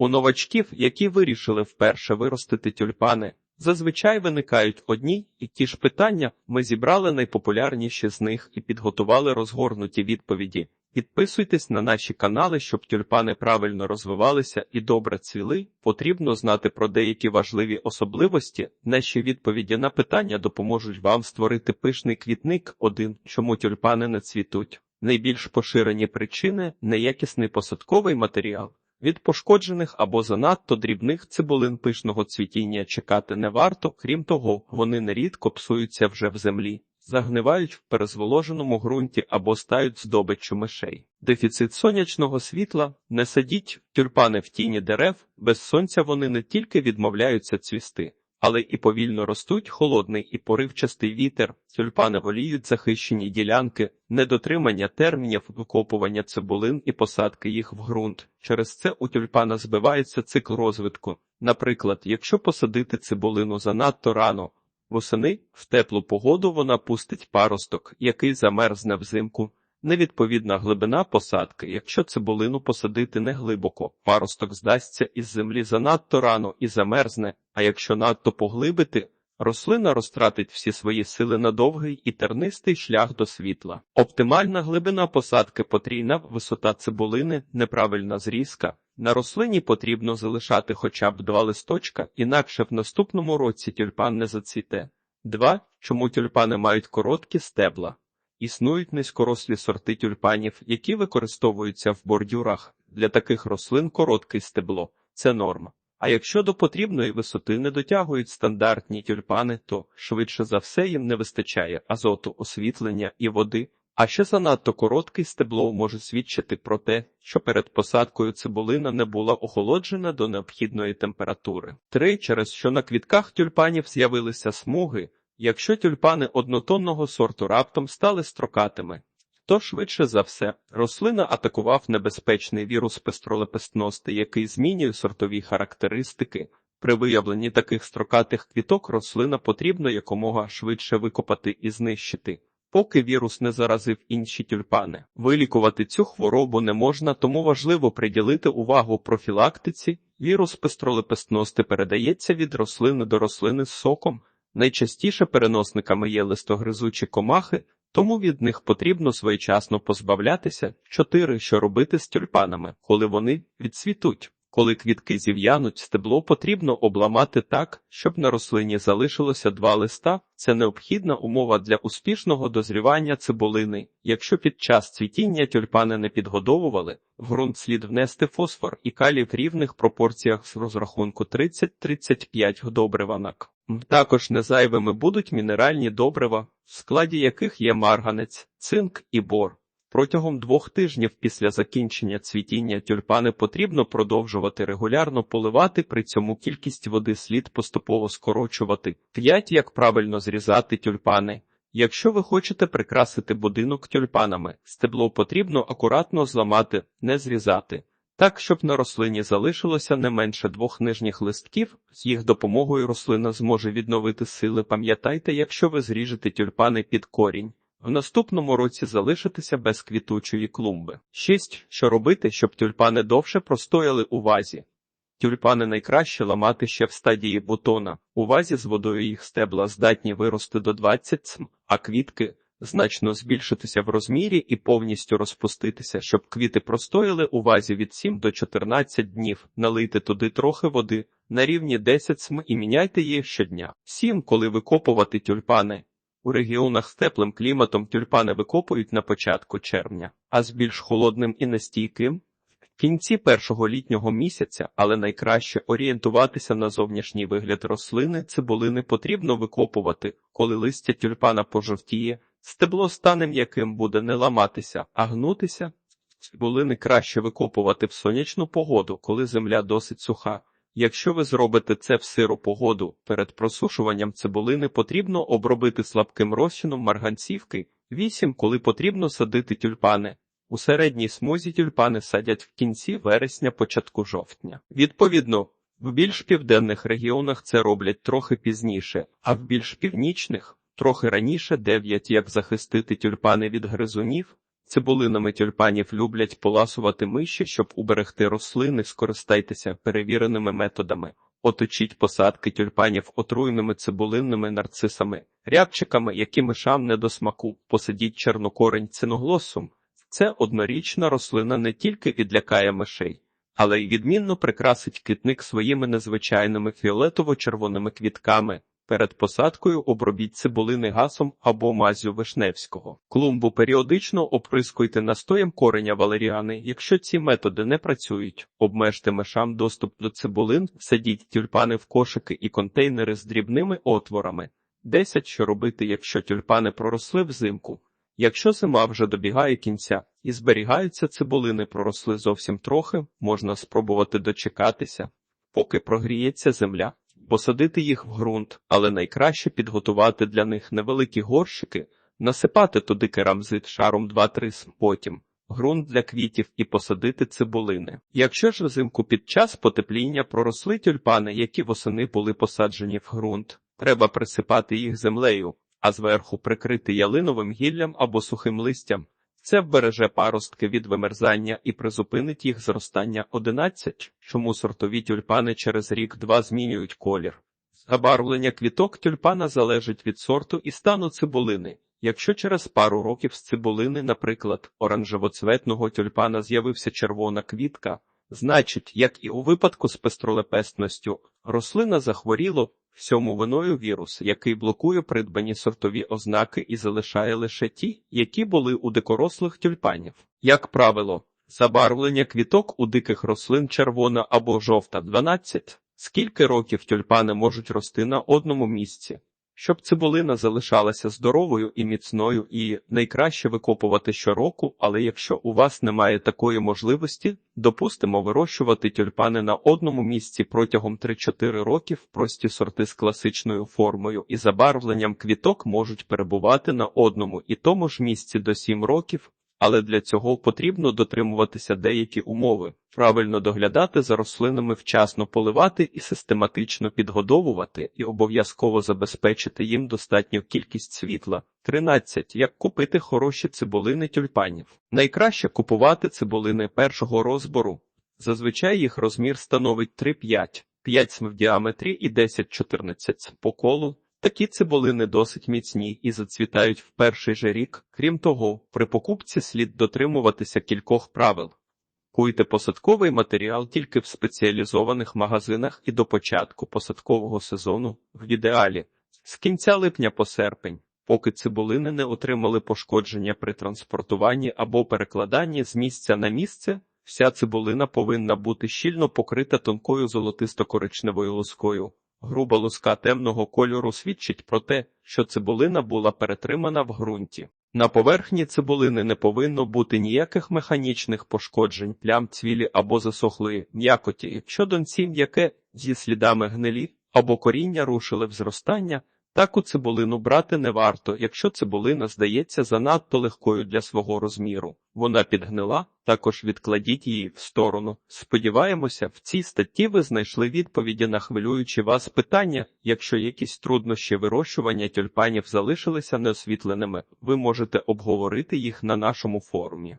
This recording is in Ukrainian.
У новачків, які вирішили вперше виростити тюльпани, зазвичай виникають одні і ті ж питання. Ми зібрали найпопулярніші з них і підготували розгорнуті відповіді. Підписуйтесь на наші канали, щоб тюльпани правильно розвивалися і добре цвіли. Потрібно знати про деякі важливі особливості. Наші відповіді на питання допоможуть вам створити пишний квітник. 1. Чому тюльпани не цвітуть? Найбільш поширені причини неякісний посадковий матеріал. Від пошкоджених або занадто дрібних цибулин пишного цвітіння чекати не варто, крім того, вони нерідко псуються вже в землі, загнивають в перезволоженому ґрунті або стають здобиччю мишей. Дефіцит сонячного світла не садіть тюльпани в тіні дерев, без сонця вони не тільки відмовляються цвісти, але і повільно ростуть холодний і поривчастий вітер, тюльпани воліють захищені ділянки, недотримання термінів викопування цибулин і посадки їх в ґрунт. Через це у тюльпана збивається цикл розвитку. Наприклад, якщо посадити цибулину занадто рано, восени в теплу погоду вона пустить паросток, який замерзне взимку. Невідповідна глибина посадки, якщо цибулину посадити не глибоко, паросток здасться із землі занадто рано і замерзне, а якщо надто поглибити, рослина розтратить всі свої сили на довгий і тернистий шлях до світла. Оптимальна глибина посадки потрійна висота цибулини, неправильна зрізка. На рослині потрібно залишати хоча б два листочка, інакше в наступному році тюльпан не зацвіте. 2. Чому тюльпани мають короткі стебла? Існують низькорослі сорти тюльпанів, які використовуються в бордюрах. Для таких рослин коротке стебло це норма. А якщо до потрібної висоти не дотягують стандартні тюльпани, то швидше за все їм не вистачає азоту, освітлення і води. А ще занадто короткий стебло може свідчити про те, що перед посадкою цибулина не була охолоджена до необхідної температури. 3. через що на квітках тюльпанів з'явилися смуги. Якщо тюльпани однотонного сорту раптом стали строкатими, то швидше за все рослина атакував небезпечний вірус пестролепестності, який змінює сортові характеристики. При виявленні таких строкатих квіток рослина потрібно якомога швидше викопати і знищити. Поки вірус не заразив інші тюльпани. Вилікувати цю хворобу не можна, тому важливо приділити увагу профілактиці. Вірус пестролепестності передається від рослини до рослини з соком. Найчастіше переносниками є листогризучі комахи, тому від них потрібно своєчасно позбавлятися. 4. Що робити з тюльпанами, коли вони відцвітуть? Коли квітки зів'януть, стебло потрібно обламати так, щоб на рослині залишилося два листа. Це необхідна умова для успішного дозрівання цибулини. Якщо під час цвітіння тюльпани не підгодовували, в ґрунт слід внести фосфор і калій в рівних пропорціях з розрахунку 30-35 добриванок. Також незайвими будуть мінеральні добрива, в складі яких є марганець, цинк і бор. Протягом двох тижнів після закінчення цвітіння тюльпани потрібно продовжувати регулярно поливати, при цьому кількість води слід поступово скорочувати. 5. Як правильно зрізати тюльпани. Якщо ви хочете прикрасити будинок тюльпанами, стебло потрібно акуратно зламати, не зрізати. Так, щоб на рослині залишилося не менше двох нижніх листків, з їх допомогою рослина зможе відновити сили. Пам'ятайте, якщо ви зріжете тюльпани під корінь. В наступному році залишитися без квітучої клумби. 6. Що робити, щоб тюльпани довше простояли у вазі? Тюльпани найкраще ламати ще в стадії бутона. У вазі з водою їх стебла здатні вирости до 20 см, а квітки значно збільшитися в розмірі і повністю розпуститися, щоб квіти простояли у вазі від 7 до 14 днів. Налийте туди трохи води на рівні 10 см і міняйте їх щодня. 7. Коли викопувати тюльпани. У регіонах з теплим кліматом тюльпани викопують на початку червня, а з більш холодним і нестійким в кінці першого літнього місяця, але найкраще орієнтуватися на зовнішній вигляд рослини, цибулини потрібно викопувати, коли листя тюльпана пожовтіє, стебло стане м'яким буде не ламатися, а гнутися. Цибулини краще викопувати в сонячну погоду, коли земля досить суха. Якщо ви зробите це в сиру погоду, перед просушуванням цибулини потрібно обробити слабким розчином марганцівки. 8. Коли потрібно садити тюльпани. У середній смузі тюльпани садять в кінці вересня, початку жовтня. Відповідно, в більш південних регіонах це роблять трохи пізніше, а в більш північних трохи раніше 9. Як захистити тюльпани від гризунів. Цибулинами тюльпанів люблять поласувати миші, щоб уберегти рослини, скористайтеся перевіреними методами. Оточіть посадки тюльпанів отруйними цибулинними нарцисами, рябчиками, які мишам не до смаку, посадіть чорнокорень циноглосум. Це однорічна рослина не тільки відлякає мишей, але й відмінно прикрасить квітник своїми незвичайними фіолетово-червоними квітками. Перед посадкою обробіть цибулини гасом або мазю вишневського. Клумбу періодично оприскуйте настоєм кореня валеріани. Якщо ці методи не працюють, обмежте мишам доступ до цибулин, садіть тюльпани в кошики і контейнери з дрібними отворами. 10. Що робити, якщо тюльпани проросли взимку? Якщо зима вже добігає кінця і зберігаються цибулини проросли зовсім трохи, можна спробувати дочекатися, поки прогріється земля, посадити їх в ґрунт, але найкраще підготувати для них невеликі горщики, насипати туди керамзит шаром 2-3 см, потім ґрунт для квітів і посадити цибулини. Якщо ж взимку під час потепління проросли тюльпани, які восени були посаджені в ґрунт, треба присипати їх землею, а зверху прикрити ялиновим гіллям або сухим листям. Це вбереже паростки від вимерзання і призупинить їх зростання 11, чому сортові тюльпани через рік-два змінюють колір. Забарвлення квіток тюльпана залежить від сорту і стану цибулини. Якщо через пару років з цибулини, наприклад, оранжевоцветного тюльпана з'явився червона квітка, значить, як і у випадку з пестролепестністю, рослина захворіло, всьому виною вірус, який блокує придбані сортові ознаки і залишає лише ті, які були у дикорослих тюльпанів. Як правило, забарвлення квіток у диких рослин червона або жовта 12. Скільки років тюльпани можуть рости на одному місці? Щоб цибулина залишалася здоровою і міцною, і найкраще викопувати щороку, але якщо у вас немає такої можливості, допустимо вирощувати тюльпани на одному місці протягом 3-4 років, прості сорти з класичною формою і забарвленням квіток можуть перебувати на одному і тому ж місці до 7 років, але для цього потрібно дотримуватися деякі умови, правильно доглядати за рослинами, вчасно поливати і систематично підгодовувати, і обов'язково забезпечити їм достатню кількість світла. 13. Як купити хороші цибулини тюльпанів? Найкраще купувати цибулини першого розбору. Зазвичай їх розмір становить 3-5, 5 см в діаметрі і 10-14 по колу. Такі цибулини досить міцні і зацвітають в перший же рік. Крім того, при покупці слід дотримуватися кількох правил. Куйте посадковий матеріал тільки в спеціалізованих магазинах і до початку посадкового сезону, в ідеалі, з кінця липня по серпень, поки цибулини не отримали пошкодження при транспортуванні або перекладанні з місця на місце, вся цибулина повинна бути щільно покрита тонкою золотисто-коричневою лускою. Груба луска темного кольору свідчить про те, що цибулина була перетримана в ґрунті. На поверхні цибулини не повинно бути ніяких механічних пошкоджень, плям цвілі або засохлої м'якоті. Якщо донці м'яке зі слідами гнилі або коріння рушили в зростання, таку цибулину брати не варто, якщо цибулина здається занадто легкою для свого розміру. Вона підгнила, також відкладіть її в сторону. Сподіваємося, в цій статті ви знайшли відповіді на хвилюючі вас питання. Якщо якісь труднощі вирощування тюльпанів залишилися неосвітленими, ви можете обговорити їх на нашому форумі.